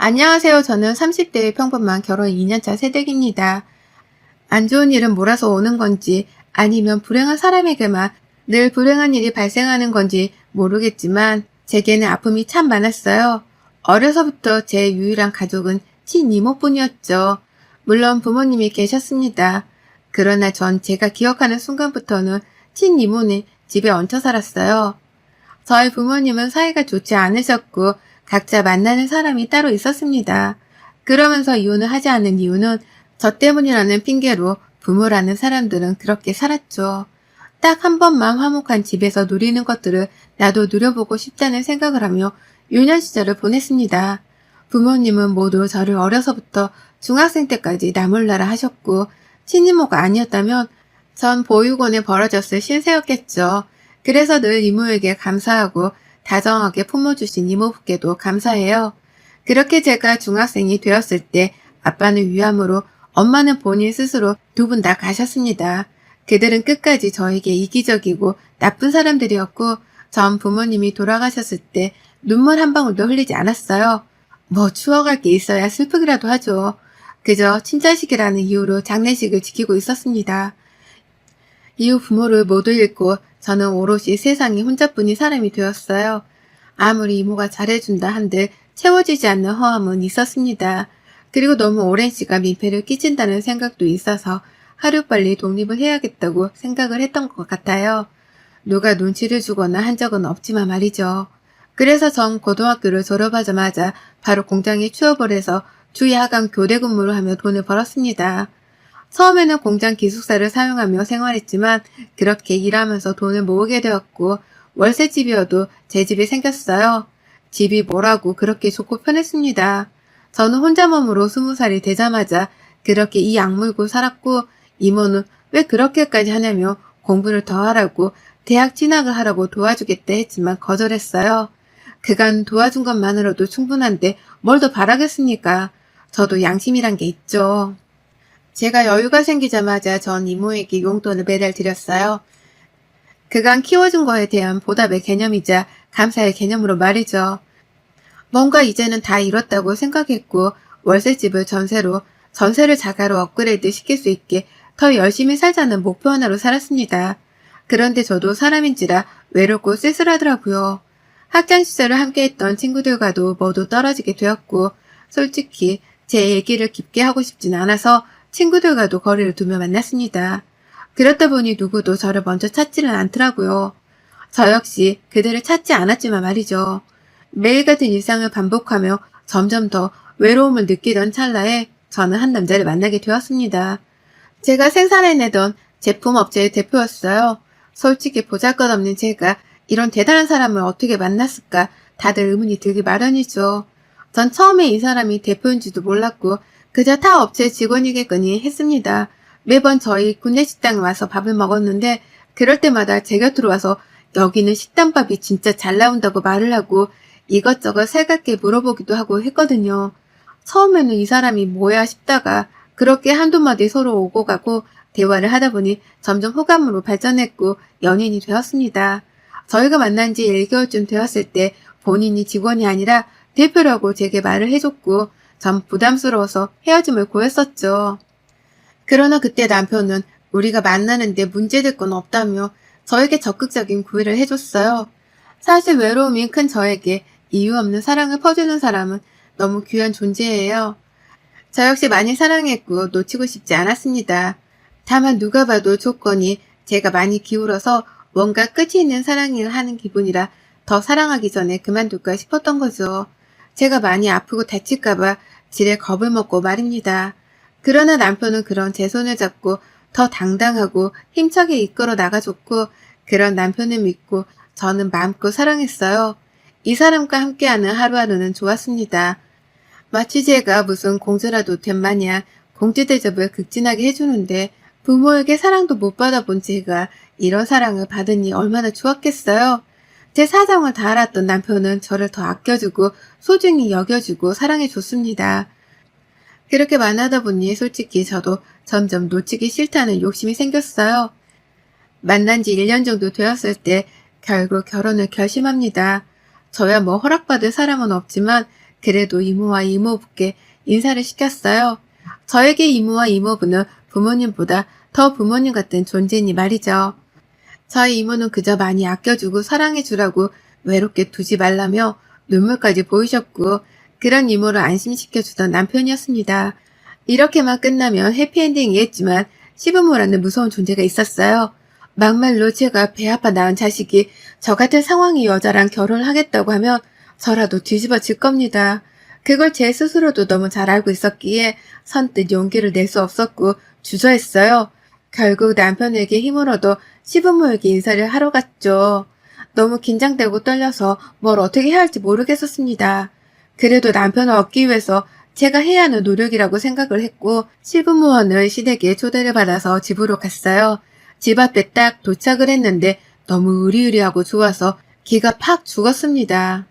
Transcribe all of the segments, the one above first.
안녕하세요. 저는 30대의 평범한 결혼 2년차 새댁입니다. 안 좋은 일은 몰아서 오는 건지 아니면 불행한 사람에게만 늘 불행한 일이 발생하는 건지 모르겠지만 제게는 아픔이 참 많았어요. 어려서부터 제 유일한 가족은 친이모뿐이었죠. 물론 부모님이 계셨습니다. 그러나 전 제가 기억하는 순간부터는 친이모는 집에 얹혀 살았어요. 저희 부모님은 사이가 좋지 않으셨고 각자 만나는 사람이 따로 있었습니다. 그러면서 이혼을 하지 않은 이유는 저 때문이라는 핑계로 부모라는 사람들은 그렇게 살았죠. 딱 한 번만 화목한 집에서 누리는 것들을 나도 누려보고 싶다는 생각을 하며 유년 시절을 보냈습니다. 부모님은 모두 저를 어려서부터 중학생 때까지 나몰라라 하셨고 친이모가 아니었다면 전 보육원에 벌어졌을 신세였겠죠. 그래서 늘 이모에게 감사하고 다정하게 품어주신 이모부께도 감사해요. 그렇게 제가 중학생이 되었을 때 아빠는 위암으로 엄마는 본인 스스로 두 분 다 가셨습니다. 그들은 끝까지 저에게 이기적이고 나쁜 사람들이었고 전 부모님이 돌아가셨을 때 눈물 한 방울도 흘리지 않았어요. 뭐 추억할 게 있어야 슬프기라도 하죠. 그저 친자식이라는 이유로 장례식을 지키고 있었습니다. 이후 부모를 모두 잃고 저는 오롯이 세상에 혼자뿐인 사람이 되었어요. 아무리 이모가 잘해준다 한들 채워지지 않는 허함은 있었습니다. 그리고 너무 오랜 시간 민폐를 끼친다는 생각도 있어서 하루빨리 독립을 해야겠다고 생각을 했던 것 같아요. 누가 눈치를 주거나 한 적은 없지만 말이죠. 그래서 전 고등학교를 졸업하자마자 바로 공장에 취업을 해서 주야간 교대 근무를 하며 돈을 벌었습니다. 처음에는 공장 기숙사를 사용하며 생활했지만 그렇게 일하면서 돈을 모으게 되었고 월세집이어도 제 집이 생겼어요. 집이 뭐라고 그렇게 좋고 편했습니다. 저는 혼자 몸으로 스무 살이 되자마자 그렇게 이 악물고 살았고 이모는 왜 그렇게까지 하냐며 공부를 더 하라고 대학 진학을 하라고 도와주겠다 했지만 거절했어요. 그간 도와준 것만으로도 충분한데 뭘 더 바라겠습니까? 저도 양심이란 게 있죠. 제가 여유가 생기자마자 전 이모에게 용돈을 매달 드렸어요. 그간 키워준 거에 대한 보답의 개념이자 감사의 개념으로 말이죠. 뭔가 이제는 다 이뤘다고 생각했고 월세집을 전세로 전세를 자가로 업그레이드 시킬 수 있게 더 열심히 살자는 목표 하나로 살았습니다. 그런데 저도 사람인지라 외롭고 쓸쓸하더라고요. 학창 시절을 함께했던 친구들과도 모두 떨어지게 되었고 솔직히 제 얘기를 깊게 하고 싶진 않아서 친구들과도 거리를 두며 만났습니다. 그렇다 보니 누구도 저를 먼저 찾지는 않더라고요. 저 역시 그들을 찾지 않았지만 말이죠. 매일 같은 일상을 반복하며 점점 더 외로움을 느끼던 찰나에 저는 한 남자를 만나게 되었습니다. 제가 생산해내던 제품 업체의 대표였어요. 솔직히 보잘것없는 제가 이런 대단한 사람을 어떻게 만났을까 다들 의문이 들기 마련이죠. 전 처음에 이 사람이 대표인지도 몰랐고 그저 타 업체 직원이겠거니 했습니다. 매번 저희 군내 식당에 와서 밥을 먹었는데 그럴 때마다 제 곁으로 와서 여기는 식당밥이 진짜 잘 나온다고 말을 하고 이것저것 살갑게 물어보기도 하고 했거든요. 처음에는 이 사람이 뭐야 싶다가 그렇게 한두 마디 서로 오고 가고 대화를 하다 보니 점점 호감으로 발전했고 연인이 되었습니다. 저희가 만난 지 1개월쯤 되었을 때 본인이 직원이 아니라 대표라고 제게 말을 해줬고 전 부담스러워서 헤어짐을 고했었죠. 그러나 그때 남편은 우리가 만나는데 문제될 건 없다며 저에게 적극적인 구애를 해줬어요. 사실 외로움이 큰 저에게 이유 없는 사랑을 퍼주는 사람은 너무 귀한 존재예요. 저 역시 많이 사랑했고 놓치고 싶지 않았습니다. 다만 누가 봐도 조건이 제가 많이 기울어서 뭔가 끝이 있는 사랑을 하는 기분이라 더 사랑하기 전에 그만둘까 싶었던 거죠. 제가 많이 아프고 다칠까봐 지레 겁을 먹고 말입니다. 그러나 남편은 그런 제 손을 잡고 더 당당하고 힘차게 이끌어 나가줬고 그런 남편을 믿고 저는 마음껏 사랑했어요. 이 사람과 함께하는 하루하루는 좋았습니다. 마치 제가 무슨 공주라도 된 마냥 공주 대접을 극진하게 해주는데 부모에게 사랑도 못 받아본 제가 이런 사랑을 받으니 얼마나 좋았겠어요. 제 사정을 다 알았던 남편은 저를 더 아껴주고 소중히 여겨주고 사랑해줬습니다. 그렇게 만나다 보니 솔직히 저도 점점 놓치기 싫다는 욕심이 생겼어요. 만난 지 1년 정도 되었을 때 결국 결혼을 결심합니다. 저야 뭐 허락받을 사람은 없지만 그래도 이모와 이모부께 인사를 시켰어요. 저에게 이모와 이모부는 부모님보다 더 부모님 같은 존재니 말이죠. 저희 이모는 그저 많이 아껴주고 사랑해주라고 외롭게 두지 말라며 눈물까지 보이셨고 그런 이모를 안심시켜주던 남편이었습니다. 이렇게만 끝나면 해피엔딩이겠지만 시부모라는 무서운 존재가 있었어요. 막말로 제가 배 아파 낳은 자식이 저 같은 상황의 여자랑 결혼을 하겠다고 하면 저라도 뒤집어질 겁니다. 그걸 제 스스로도 너무 잘 알고 있었기에 선뜻 용기를 낼 수 없었고 주저했어요. 결국 남편에게 힘을 얻어 시부모에게 인사를 하러 갔죠. 너무 긴장되고 떨려서 뭘 어떻게 해야 할지 모르겠었습니다. 그래도 남편을 얻기 위해서 제가 해야 하는 노력이라고 생각을 했고 시부모원을 시댁에 초대를 받아서 집으로 갔어요. 집 앞에 딱 도착을 했는데 너무 으리으리하고 좋아서 기가 팍 죽었습니다.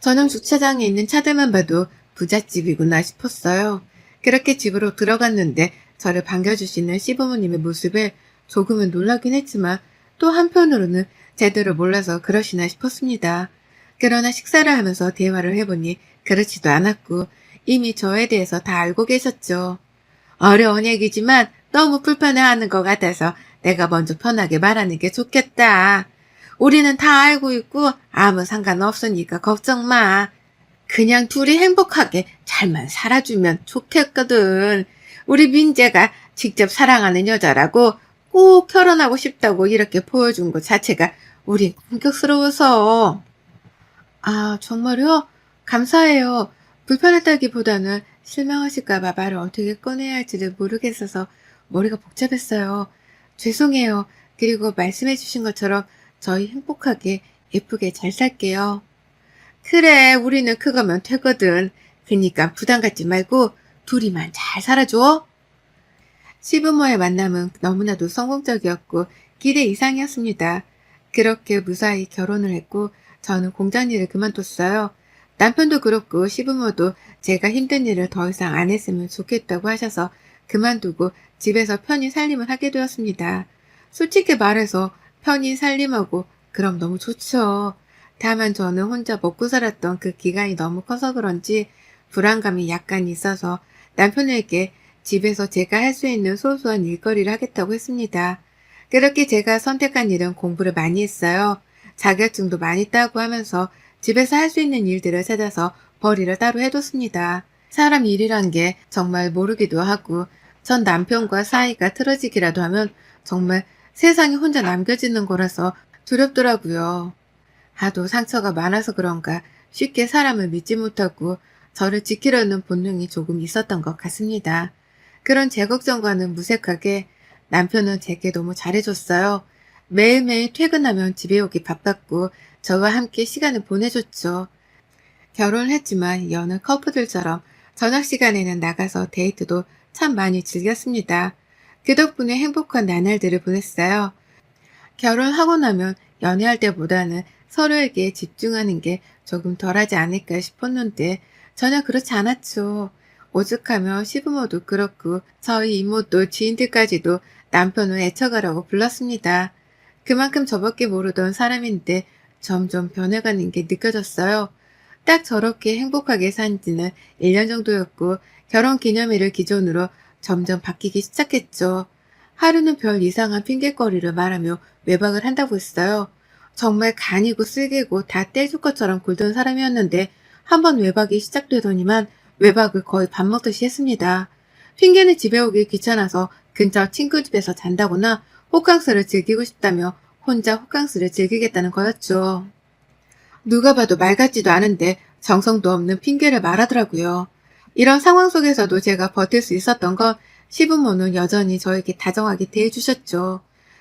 저는 주차장에 있는 차들만 봐도 부잣집이구나 싶었어요. 그렇게 집으로 들어갔는데 저를 반겨주시는 시부모님의 모습에 조금은 놀라긴 했지만 또 한편으로는 제대로 몰라서 그러시나 싶었습니다. 그러나 식사를 하면서 대화를 해보니 그렇지도 않았고 이미 저에 대해서 다 알고 계셨죠. 어려운 얘기지만 너무 불편해하는 것 같아서 내가 먼저 편하게 말하는 게 좋겠다. 우리는 다 알고 있고 아무 상관없으니까 걱정 마. 그냥 둘이 행복하게 잘만 살아주면 좋겠거든. 우리 민재가 직접 사랑하는 여자라고 꼭 결혼하고 싶다고 이렇게 보여준 것 자체가 우리 감격스러워서. 아, 정말요? 감사해요. 불편했다기보다는 실망하실까봐 말을 어떻게 꺼내야 할지를 모르겠어서 머리가 복잡했어요. 죄송해요. 그리고 말씀해주신 것처럼 저희 행복하게 예쁘게 잘 살게요. 그래, 우리는 그거면 되거든. 그니까 부담 갖지 말고 둘이만 잘 살아줘. 시부모의 만남은 너무나도 성공적이었고 기대 이상이었습니다. 그렇게 무사히 결혼을 했고 저는 공장 일을 그만뒀어요. 남편도 그렇고 시부모도 제가 힘든 일을 더 이상 안 했으면 좋겠다고 하셔서 그만두고 집에서 편히 살림을 하게 되었습니다. 솔직히 말해서 편히 살림하고 그럼 너무 좋죠. 다만 저는 혼자 먹고 살았던 그 기간이 너무 커서 그런지 불안감이 약간 있어서 남편에게 집에서 제가 할 수 있는 소소한 일거리를 하겠다고 했습니다. 그렇게 제가 선택한 일은 공부를 많이 했어요. 자격증도 많이 따고 하면서 집에서 할 수 있는 일들을 찾아서 벌이를 따로 해뒀습니다. 사람 일이란 게 정말 모르기도 하고 전 남편과 사이가 틀어지기라도 하면 정말 세상에 혼자 남겨지는 거라서 두렵더라고요. 하도 상처가 많아서 그런가 쉽게 사람을 믿지 못하고 저를 지키려는 본능이 조금 있었던 것 같습니다. 그런 제 걱정과는 무색하게 남편은 제게 너무 잘해줬어요. 매일매일 퇴근하면 집에 오기 바빴고 저와 함께 시간을 보내줬죠. 결혼을 했지만 여느 커플들처럼 저녁 시간에는 나가서 데이트도 참 많이 즐겼습니다. 그 덕분에 행복한 나날들을 보냈어요. 결혼하고 나면 연애할 때보다는 서로에게 집중하는 게 조금 덜하지 않을까 싶었는데 전혀 그렇지 않았죠. 오죽하면 시부모도 그렇고 저희 이모도 지인들까지도 남편을 애처가라고 불렀습니다. 그만큼 저밖에 모르던 사람인데 점점 변해가는 게 느껴졌어요. 딱 저렇게 행복하게 산 지는 1년 정도였고 결혼 기념일을 기준으로 점점 바뀌기 시작했죠. 하루는 별 이상한 핑계거리를 말하며 외박을 한다고 했어요. 정말 간이고 쓸개고 다 떼줄 것처럼 굴던 사람이었는데 한번 외박이 시작되더니만 외박을 거의 밥 먹듯이 했습니다. 핑계는 집에 오기 귀찮아서 근처 친구 집에서 잔다거나 호캉스를 즐기고 싶다며 혼자 호캉스를 즐기겠다는 거였죠. 누가 봐도 말 같지도 않은데 정성도 없는 핑계를 말하더라고요. 이런 상황 속에서도 제가 버틸 수 있었던 건 시부모는 여전히 저에게 다정하게 대해주셨죠.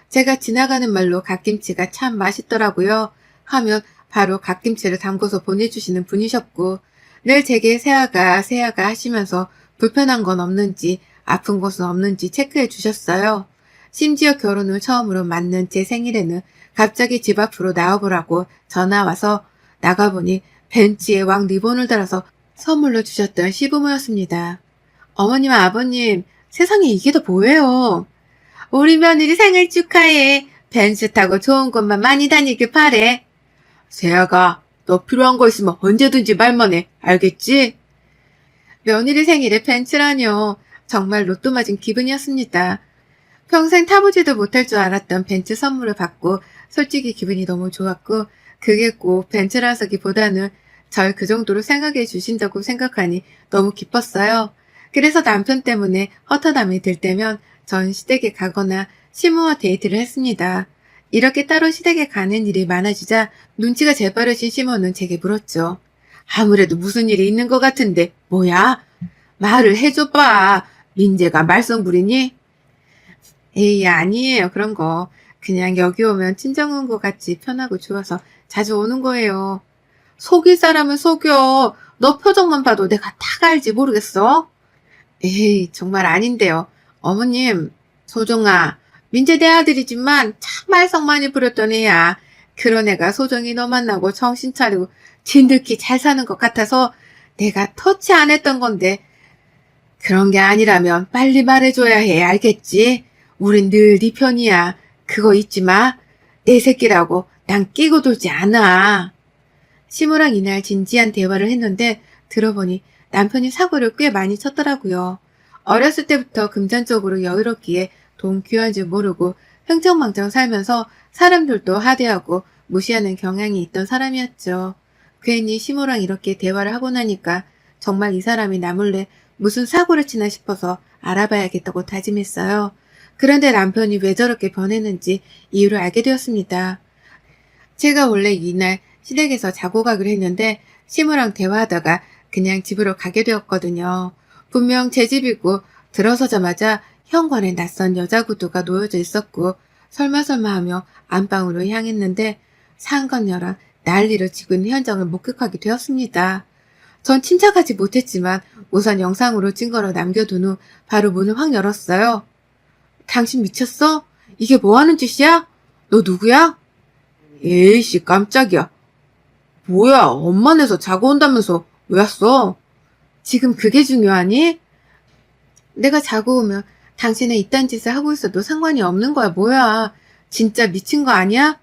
제가 지나가는 말로 갓김치가 참 맛있더라고요. 하면 바로 갓김치를 담궈서 보내주시는 분이셨고 늘 제게 세아가 세아가 하시면서 불편한 건 없는지 아픈 곳은 없는지 체크해 주셨어요. 심지어 결혼 후 처음으로 맞는 제 생일에는 갑자기 집 앞으로 나와보라고 전화 와서 나가보니 벤치에 왕 리본을 달아서 선물로 주셨던 시부모였습니다. 어머님, 아버님, 세상에 이게 더 뭐예요? 우리 며느리 생일 축하해. 벤츠 타고 좋은 곳만 많이 다니길 바래. 세아가 너 필요한 거 있으면 언제든지 말만 해. 알겠지? 며느리 생일에 벤츠라뇨. 정말 로또 맞은 기분이었습니다. 평생 타보지도 못할 줄 알았던 벤츠 선물을 받고 솔직히 기분이 너무 좋았고 그게 꼭 벤츠라서기보다는 절 그 정도로 생각해 주신다고 생각하니 너무 기뻤어요. 그래서 남편 때문에 허탈함이 들 때면 전 시댁에 가거나 시모와 데이트를 했습니다. 이렇게 따로 시댁에 가는 일이 많아지자 눈치가 재빠르신 시모는 제게 물었죠. 아무래도 무슨 일이 있는 것 같은데 뭐야? 말을 해줘봐. 민재가 말썽 부리니? 에이 아니에요 그런 거. 그냥 여기 오면 친정 온 것 같이 편하고 좋아서 자주 오는 거예요. 속일 사람은 속여. 너 표정만 봐도 내가 다 알지 모르겠어? 에이 정말 아닌데요. 어머님 소정아 민재 내 아들이지만 참 말썽 많이 부렸던 애야. 그런 애가 소정이 너 만나고 정신 차리고 진득히 잘 사는 것 같아서 내가 터치 안 했던 건데 그런 게 아니라면 빨리 말해줘야 해 알겠지? 우린 늘 네 편이야. 그거 잊지 마. 내 새끼라고 난 끼고 돌지 않아. 시모랑 이날 진지한 대화를 했는데 들어보니 남편이 사고를 꽤 많이 쳤더라고요. 어렸을 때부터 금전적으로 여유롭기에 돈 귀한 줄 모르고 흥청망청 살면서 사람들도 하대하고 무시하는 경향이 있던 사람이었죠. 괜히 시모랑 이렇게 대화를 하고 나니까 정말 이 사람이 나 몰래 무슨 사고를 치나 싶어서 알아봐야겠다고 다짐했어요. 그런데 남편이 왜 저렇게 변했는지 이유를 알게 되었습니다. 제가 원래 이날 시댁에서 자고 가기로 했는데 시모랑 대화하다가 그냥 집으로 가게 되었거든요. 분명 제 집이고 들어서자마자 현관에 낯선 여자 구두가 놓여져 있었고 설마설마 하며 안방으로 향했는데 상건녀랑 난리를 치고 있는 현장을 목격하게 되었습니다. 전 침착하지 못했지만 우선 영상으로 증거로 남겨둔 후 바로 문을 확 열었어요. 당신 미쳤어? 이게 뭐 하는 짓이야? 너 누구야? 에이씨, 깜짝이야. 뭐야, 엄마네서 자고 온다면서 왜 왔어? 지금 그게 중요하니? 내가 자고 오면 당신은 이딴 짓을 하고 있어도 상관이 없는 거야, 뭐야. 진짜 미친 거 아니야?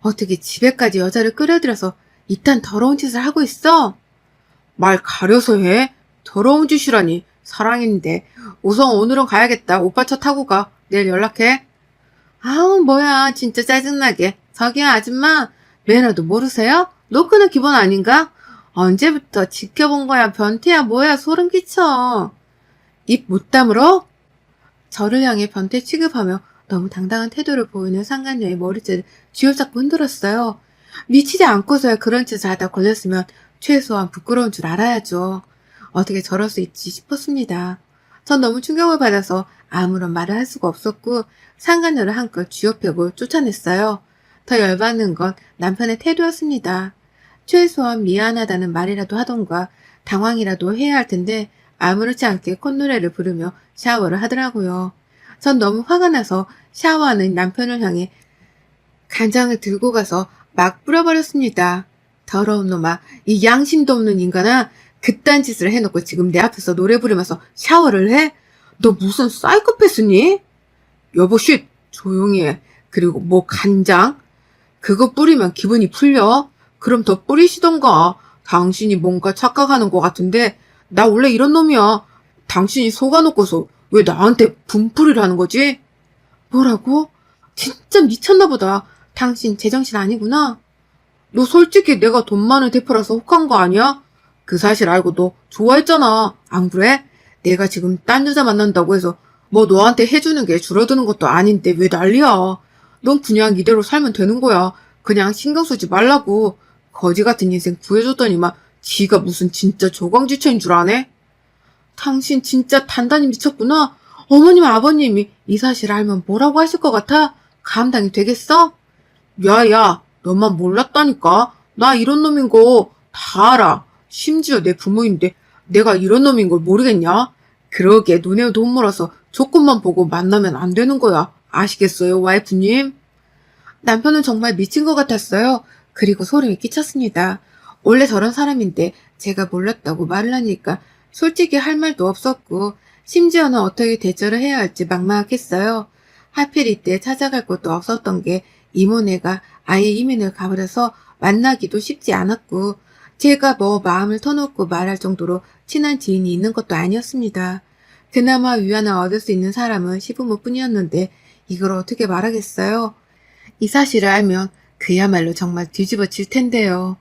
어떻게 집에까지 여자를 끌어들여서 이딴 더러운 짓을 하고 있어? 말 가려서 해? 더러운 짓이라니. 사랑인데. 우선 오늘은 가야겠다. 오빠 차 타고 가. 내일 연락해. 아우, 뭐야. 진짜 짜증나게. 저기요, 아줌마. 매너도 모르세요? 노크는 기본 아닌가? 언제부터 지켜본 거야, 변태야, 뭐야, 소름 끼쳐. 입 못 다물어? 저를 향해 변태 취급하며 너무 당당한 태도를 보이는 상간녀의 머리채를 쥐어잡고 흔들었어요. 미치지 않고서야 그런 짓을 하다 걸렸으면 최소한 부끄러운 줄 알아야죠. 어떻게 저럴 수 있지 싶었습니다. 전 너무 충격을 받아서 아무런 말을 할 수가 없었고 상간녀를 한껏 쥐어펴고 쫓아냈어요. 더 열받는 건 남편의 태도였습니다. 최소한 미안하다는 말이라도 하던가 당황이라도 해야 할 텐데 아무렇지 않게 콧노래를 부르며 샤워를 하더라고요. 전 너무 화가 나서 샤워하는 남편을 향해 간장을 들고 가서 막 뿌려버렸습니다. 더러운 놈아, 이 양심도 없는 인간아, 그딴 짓을 해놓고 지금 내 앞에서 노래 부르면서 샤워를 해? 너 무슨 사이코패스니? 여보, 쉿! 조용히 해. 그리고 뭐 간장? 그거 뿌리면 기분이 풀려? 그럼 더 뿌리시던가. 당신이 뭔가 착각하는 것 같은데, 나 원래 이런 놈이야. 당신이 속아놓고서 왜 나한테 분풀이를 하는 거지? 뭐라고? 진짜 미쳤나 보다. 당신 제정신 아니구나. 너 솔직히 내가 돈 많은 대표라서 혹한 거 아니야? 그 사실 알고 너 좋아했잖아. 안 그래? 내가 지금 딴 여자 만난다고 해서 뭐 너한테 해주는 게 줄어드는 것도 아닌데 왜 난리야. 넌 그냥 이대로 살면 되는 거야. 그냥 신경 쓰지 말라고. 거지 같은 인생 구해줬더니만 지가 무슨 진짜 조광지처인 줄 아네? 당신 진짜 단단히 미쳤구나. 어머님 아버님이 이 사실 알면 뭐라고 하실 것 같아? 감당이 되겠어? 야 야, 너만 몰랐다니까. 나 이런 놈인 거 다 알아. 심지어 내 부모인데 내가 이런 놈인 걸 모르겠냐? 그러게 눈에 돈 몰아서 조건만 보고 만나면 안 되는 거야. 아시겠어요, 와이프님? 남편은 정말 미친 것 같았어요. 그리고 소름이 끼쳤습니다. 원래 저런 사람인데 제가 몰랐다고 말을 하니까 솔직히 할 말도 없었고 심지어는 어떻게 대처를 해야 할지 막막했어요. 하필 이때 찾아갈 곳도 없었던 게 이모네가 아예 이민을 가버려서 만나기도 쉽지 않았고 제가 뭐 마음을 터놓고 말할 정도로 친한 지인이 있는 것도 아니었습니다. 그나마 위안을 얻을 수 있는 사람은 시부모뿐이었는데 이걸 어떻게 말하겠어요? 이 사실을 알면 그야말로 정말 뒤집어질 텐데요.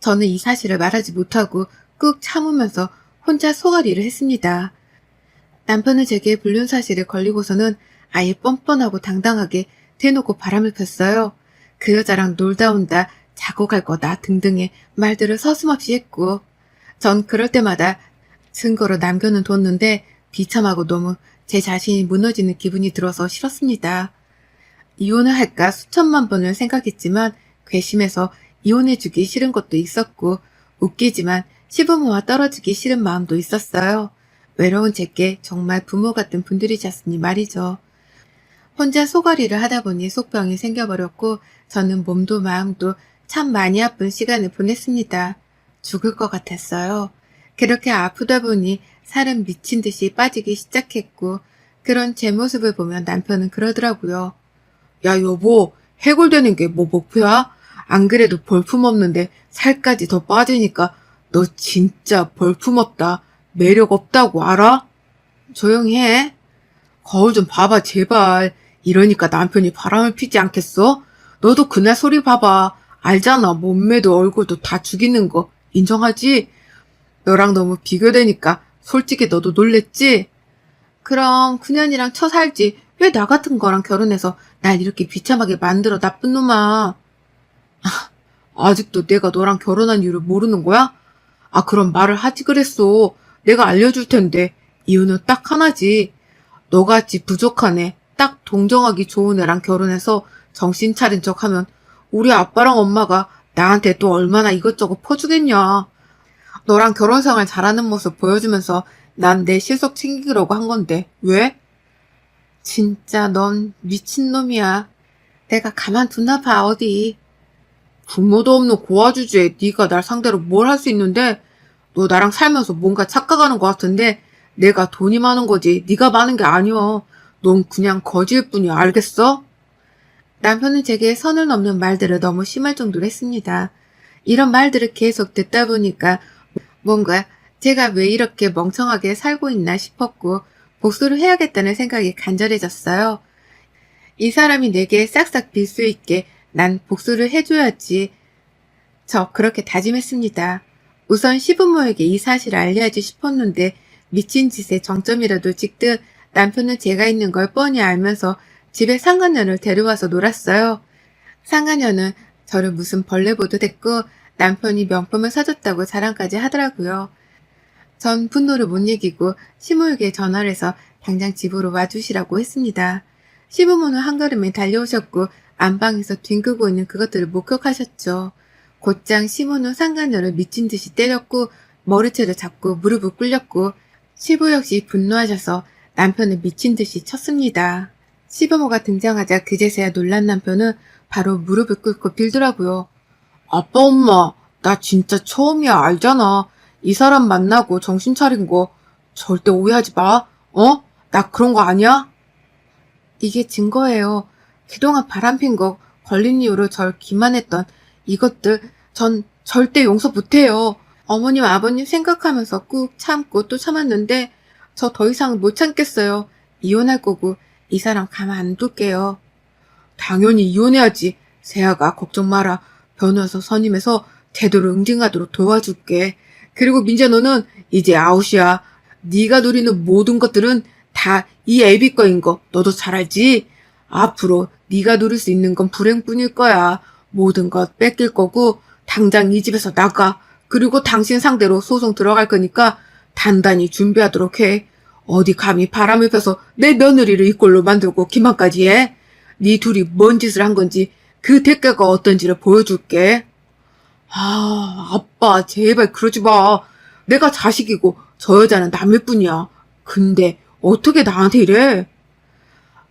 저는 이 사실을 말하지 못하고 꾹 참으면서 혼자 소가리를 했습니다. 남편은 제게 불륜 사실을 걸리고서는 아예 뻔뻔하고 당당하게 대놓고 바람을 폈어요. 그 여자랑 놀다 온다, 자고 갈 거다 등등의 말들을 서슴없이 했고, 전 그럴 때마다 증거로 남겨는 뒀는데 비참하고 너무 제 자신이 무너지는 기분이 들어서 싫었습니다. 이혼을 할까 수천만 번을 생각했지만 괘씸해서 이혼해주기 싫은 것도 있었고 웃기지만 시부모와 떨어지기 싫은 마음도 있었어요. 외로운 제게 정말 부모 같은 분들이셨으니 말이죠. 혼자 소가리를 하다 보니 속병이 생겨버렸고 저는 몸도 마음도 참 많이 아픈 시간을 보냈습니다. 죽을 것 같았어요. 그렇게 아프다 보니 살은 미친 듯이 빠지기 시작했고 그런 제 모습을 보면 남편은 그러더라고요. 야, 여보, 해골되는 게 뭐 목표야? 안 그래도 볼품없는데 살까지 더 빠지니까 너 진짜 볼품없다. 매력 없다고 알아? 조용히 해. 거울 좀 봐봐, 제발. 이러니까 남편이 바람을 피지 않겠어? 너도 그날 소리 봐봐. 알잖아, 몸매도 얼굴도 다 죽이는 거. 인정하지? 너랑 너무 비교되니까 솔직히 너도 놀랬지? 그럼 그년이랑 쳐 살지. 왜 나 같은 거랑 결혼해서 날 이렇게 비참하게 만들어 나쁜 놈아. 아직도 내가 너랑 결혼한 이유를 모르는 거야? 아, 그럼 말을 하지 그랬어. 내가 알려줄 텐데. 이유는 딱 하나지. 너같이 부족한 애, 딱 동정하기 좋은 애랑 결혼해서 정신 차린 척 하면 우리 아빠랑 엄마가 나한테 또 얼마나 이것저것 퍼주겠냐. 너랑 결혼 생활 잘하는 모습 보여주면서 난 내 실속 챙기려고 한 건데, 왜? 진짜 넌 미친놈이야. 내가 가만두나 봐, 어디. 부모도 없는 고아 주제에 네가 날 상대로 뭘 할 수 있는데 너 나랑 살면서 뭔가 착각하는 것 같은데 내가 돈이 많은 거지 네가 많은 게 아니여 넌 그냥 거지일 뿐이야 알겠어? 남편은 제게 선을 넘는 말들을 너무 심할 정도로 했습니다. 이런 말들을 계속 듣다 보니까 뭔가 제가 왜 이렇게 멍청하게 살고 있나 싶었고 복수를 해야겠다는 생각이 간절해졌어요. 이 사람이 내게 싹싹 빌 수 있게 난 복수를 해줘야지. 저 그렇게 다짐했습니다. 우선 시부모에게 이 사실을 알려야지 싶었는데 미친 짓에 정점이라도 찍듯 남편은 제가 있는 걸 뻔히 알면서 집에 상간녀를 데려와서 놀았어요. 상간녀는 저를 무슨 벌레 보듯 했고 남편이 명품을 사줬다고 자랑까지 하더라고요. 전 분노를 못 이기고 시모에게 전화를 해서 당장 집으로 와주시라고 했습니다. 시부모는 한걸음에 달려오셨고 안방에서 뒹굴고 있는 그것들을 목격하셨죠. 곧장 시모는 상간녀를 미친 듯이 때렸고 머리채를 잡고 무릎을 꿇렸고 시부 역시 분노하셔서 남편을 미친 듯이 쳤습니다. 시부모가 등장하자 그제서야 놀란 남편은 바로 무릎을 꿇고 빌더라고요. 아빠 엄마 나 진짜 처음이야 알잖아 이 사람 만나고 정신 차린 거 절대 오해하지 마 어? 나 그런 거 아니야? 이게 증거예요. 그동안 바람핀 거 걸린 이유로 절 기만했던 이것들 전 절대 용서 못해요. 어머님 아버님 생각하면서 꾹 참고 또 참았는데 저 더 이상 못 참겠어요. 이혼할 거고 이 사람 가만 안 둘게요. 당연히 이혼해야지 세아가 걱정 마라 변호사 선임해서 제대로 응징하도록 도와줄게 그리고 민재 너는 이제 아웃이야 네가 누리는 모든 것들은 다 이 애비 거인 거 너도 잘 알지? 앞으로 네가 누릴 수 있는 건 불행뿐일 거야. 모든 것 뺏길 거고 당장 이 집에서 나가. 그리고 당신 상대로 소송 들어갈 거니까 단단히 준비하도록 해. 어디 감히 바람을 펴서 내 며느리를 이 꼴로 만들고 기만까지 해. 네 둘이 뭔 짓을 한 건지 그 대가가 어떤지를 보여줄게. 아, 아빠 제발 그러지 마. 내가 자식이고 저 여자는 남일 뿐이야. 근데 어떻게 나한테 이래?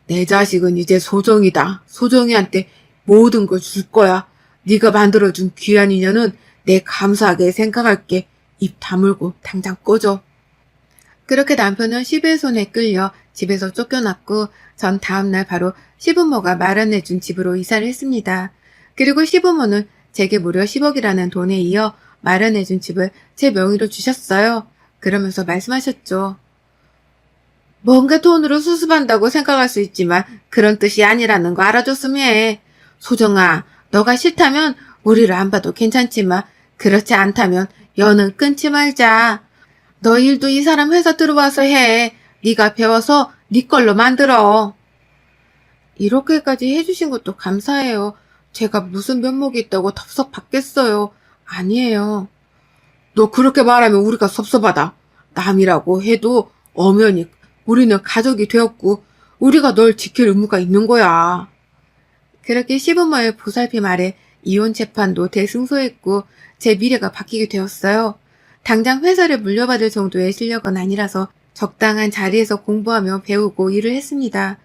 내 자식은 이제 소정이다. 소정이한테 모든 걸 줄 거야. 네가 만들어준 귀한 인연은 내 감사하게 생각할게. 입 다물고 당장 꺼져. 그렇게 남편은 시부의 손에 끌려 집에서 쫓겨났고 전 다음날 바로 시부모가 마련해준 집으로 이사를 했습니다. 그리고 시부모는 제게 무려 10억이라는 돈에 이어 마련해준 집을 제 명의로 주셨어요. 그러면서 말씀하셨죠. 뭔가 돈으로 수습한다고 생각할 수 있지만 그런 뜻이 아니라는 거 알아줬으면 해. 소정아, 너가 싫다면 우리를 안 봐도 괜찮지만 그렇지 않다면 연은 끊지 말자. 너 일도 이 사람 회사 들어와서 해. 네가 배워서 네 걸로 만들어. 이렇게까지 해주신 것도 감사해요. 제가 무슨 면목이 있다고 덥석 받겠어요. 아니에요. 너 그렇게 말하면 우리가 섭섭하다. 남이라고 해도 엄연히 우리는 가족이 되었고 우리가 널 지킬 의무가 있는 거야. 그렇게 시부모의 보살핌 아래 이혼 재판도 대승소했고 제 미래가 바뀌게 되었어요. 당장 회사를 물려받을 정도의 실력은 아니라서 적당한 자리에서 공부하며 배우고 일을 했습니다.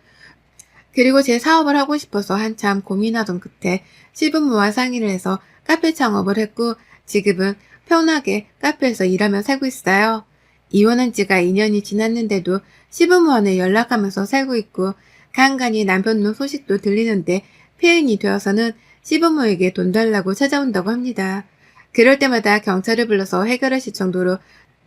그리고 제 사업을 하고 싶어서 한참 고민하던 끝에 시부모와 상의를 해서 카페 창업을 했고 지금은 편하게 카페에서 일하며 살고 있어요. 이혼한 지가 2년이 지났는데도 시부모와는 연락하면서 살고 있고 간간히 남편 소식도 들리는데 폐인이 되어서는 시부모에게 돈 달라고 찾아온다고 합니다. 그럴 때마다 경찰을 불러서 해결하실 정도로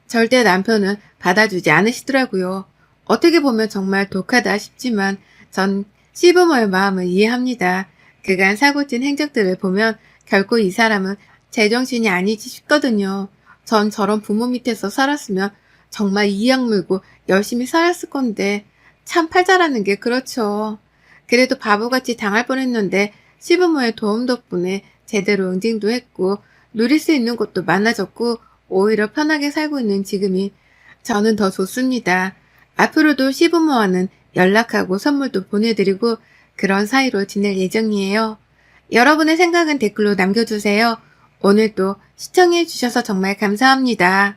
절대 남편은 받아주지 않으시더라고요. 어떻게 보면 정말 독하다 싶지만 전 시부모의 마음을 이해합니다. 그간 사고친 행적들을 보면 결코 이 사람은 제정신이 아니지 싶거든요. 전 저런 부모 밑에서 살았으면 정말 이악 물고 열심히 살았을 건데 참 팔자라는 게 그렇죠. 그래도 바보같이 당할 뻔했는데 시부모의 도움 덕분에 제대로 응징도 했고 누릴 수 있는 것도 많아졌고 오히려 편하게 살고 있는 지금이 저는 더 좋습니다. 앞으로도 시부모와는 연락하고 선물도 보내드리고 그런 사이로 지낼 예정이에요. 여러분의 생각은 댓글로 남겨주세요. 오늘도 시청해주셔서 정말 감사합니다.